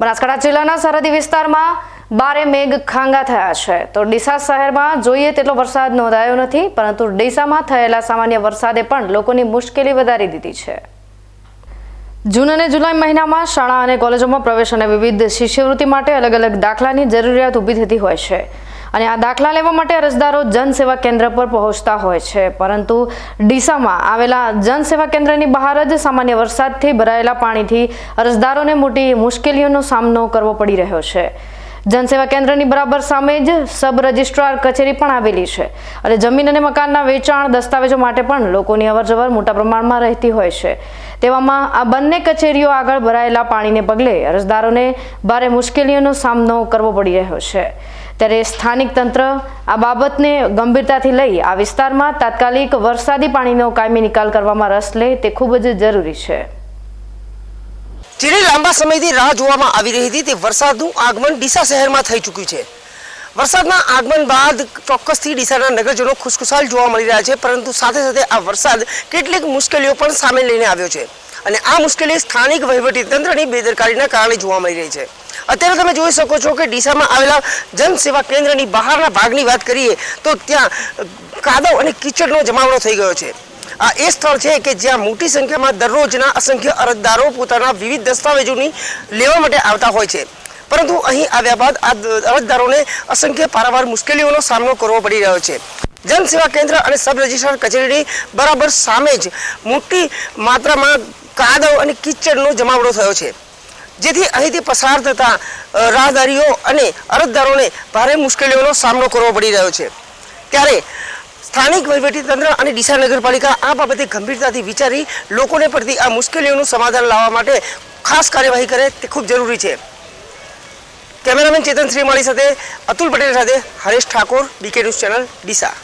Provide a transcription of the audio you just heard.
બનાસકાંઠા જિલ્લાના સરહદી વિસ્તારમાં બારે મેઘ ખાંગા થયા છે. તો ડીસા શહેરમાં જોઈએ તેટલો વરસાદ નોંધાયો નથી, પરંતુ ડીસામાં થયેલા સામાન્ય વરસાદે પણ લોકોની મુશ્કેલી વધારી દીધી છે. જૂન અને જુલાઈ મહિનામાં શાળા અને કોલેજોમાં પ્રવેશ અને વિવિધ શિષ્યવૃત્તિ માટે અલગ અલગ દાખલાની જરૂરિયાત ઊભી થતી હોય છે. અને આ દાખલા લેવા માટે અરજદારો જનસેવા કેન્દ્ર પર પહોંચતા હોય છે. પરંતુ ડીસામાં આવેલા જનસેવા કેન્દ્રની બહાર જ સામાન્ય વરસાદથી ભરાયેલા પાણીથી અરજદારોને મોટી મુશ્કેલીઓનો સામનો કરવો પડી રહ્યો છે. જનસેવા કેન્દ્રની બરાબર સામે જ સબ રજિસ્ટ્રાર કચેરી પણ આવેલી છે. અને જમીન અને મકાનના વેચાણ દસ્તાવેજો માટે પણ લોકોની અવરજવર મોટા પ્રમાણમાં રહેતી હોય છે. તેવામાં આ બંને કચેરીઓ આગળ ભરાયેલા પાણીને પગલે અરજદારોને ભારે મુશ્કેલીઓનો સામનો કરવો પડી રહ્યો છે. ત્યારે સ્થાનિક તંત્ર આ બાબતને ગંભીરતાથી લઈ આ વિસ્તારમાં તાત્કાલિક વરસાદી પાણીનો કાયમી નિકાલ કરવામાં રસ લે તે ખૂબ જ જરૂરી છે. જેને લાંબા સમયથી રાહ જોવામાં આવી રહી હતી તે વરસાદનું આગમન ડીસા શહેરમાં થઈ ચૂક્યું છે. વરસાદના આગમન બાદ ચોક્કસથી ડીસાના નગરજનો ખુશખુશાલ જોવા મળી રહ્યા છે, પરંતુ સાથે સાથે આ વરસાદ કેટલીક મુશ્કેલીઓ પણ સામે લઈને આવ્યો છે અને આ મુશ્કેલી સ્થાનિક વહીવટી તંત્રની બેદરકારીના કારણે જોવા મળી રહી છે. અત્યારે તમે જોઈ શકો છો કે ડીસામાં આવેલા જનસેવા કેન્દ્રની બહારના ભાગની વાત કરીએ તો ત્યાં કાદવ અને કીચડનો જમાવડો થઈ ગયો છે. આ એ સ્થળ છે કે જ્યાં મોટી સંખ્યામાં દરરોજના અસંખ્ય અરજદારો પોતાના વિવિધ દસ્તાવેજોની લેવા માટે આવતા હોય છે. પરંતુ અહીં આવ્યા બાદ આ અરજદારોને અસંખ્ય પારાવાર મુશ્કેલીઓનો સામનો કરવો પડી રહ્યો છે. જનસેવા કેન્દ્ર અને સબ રજિસ્ટ્રાર કચેરીની બરાબર સામે જ મોટી માત્રામાં કાદવ અને કિચડનો જમાવડો થયો છે. જેથી અહીંથી પસાર થતા રાહદારીઓ અને અરજદારોને ભારે મુશ્કેલીઓનો સામનો કરવો પડી રહ્યો છે. ત્યારે સ્થાનિક વહીવટીતંત્ર અને ડીસા નગરપાલિકા આ બાબતે ગંભીરતાથી વિચારી લોકોને પડતી આ મુશ્કેલીઓનું સમાધાન લાવવા માટે ખાસ કાર્યવાહી કરે તે ખૂબ જરૂરી છે. કેમેરામેન ચેતન શ્રીમાળી સાથે અતુલ પટેલ સાથે Haresh Thakor, BK news channel, Deesa.